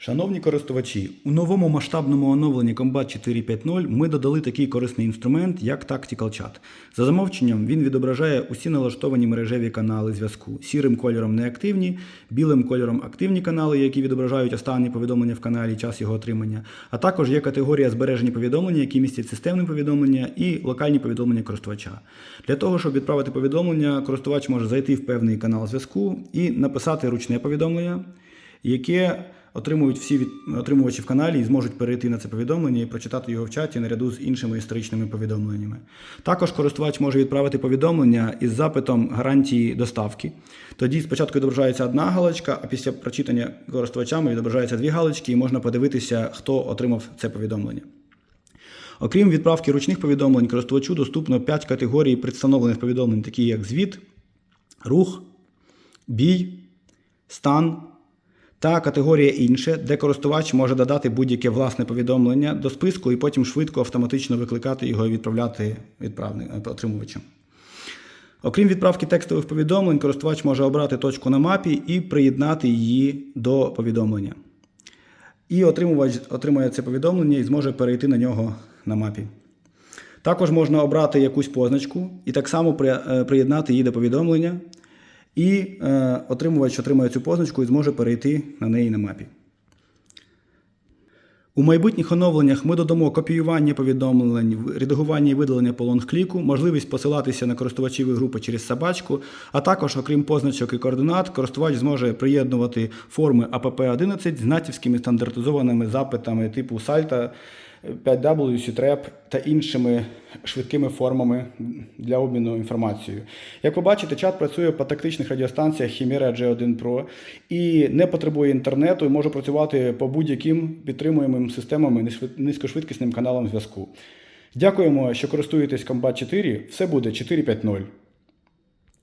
Шановні користувачі, у новому масштабному оновленні Combat 4.5.0 ми додали такий корисний інструмент, як Tactical Chat. За замовченням він відображає усі налаштовані мережеві канали зв'язку. Сірим кольором неактивні, білим кольором активні канали, які відображають останні повідомлення в каналі, час його отримання. А також є категорія збережені повідомлення, які містять системне повідомлення і локальні повідомлення користувача. Для того, щоб відправити повідомлення, користувач може зайти в певний канал зв'язку і написати ручне повідомлення, яке отримують всі від... отримувачі в каналі і зможуть перейти на це повідомлення і прочитати його в чаті наряду з іншими історичними повідомленнями. Також користувач може відправити повідомлення із запитом гарантії доставки. Тоді спочатку відображається одна галочка, а після прочитання користувачами відображаються дві галочки, і можна подивитися, хто отримав це повідомлення. Окрім відправки ручних повідомлень, користувачу доступно 5 категорій представлених повідомлень, такі як звіт, рух, бій, стан та категорія інше, де користувач може додати будь-яке власне повідомлення до списку і потім швидко автоматично викликати його і відправляти відправник, отримувачам. Окрім відправки текстових повідомлень, користувач може обрати точку на мапі і приєднати її до повідомлення. І отримувач отримує це повідомлення і зможе перейти на нього на мапі. Також можна обрати якусь позначку і так само е, приєднати її до повідомлення. І е, отримувач отримує цю позначку і зможе перейти на неї на мапі. У майбутніх оновленнях ми додамо копіювання повідомлень, редагування і видалення по лонгкліку, можливість посилатися на користувачіві групи через собачку, а також, окрім позначок і координат, користувач зможе приєднувати форми APP-11 з натівськими стандартизованими запитами типу Salta, 5W, CTRAP та іншими швидкими формами для обміну інформацією. Як ви бачите, чат працює по тактичних радіостанціях Chimera G1 Pro і не потребує інтернету і може працювати по будь-яким підтримуємим системами низько- низькошвидкісним каналам зв'язку. Дякуємо, що користуєтесь Combat 4. Все буде 4.5.0.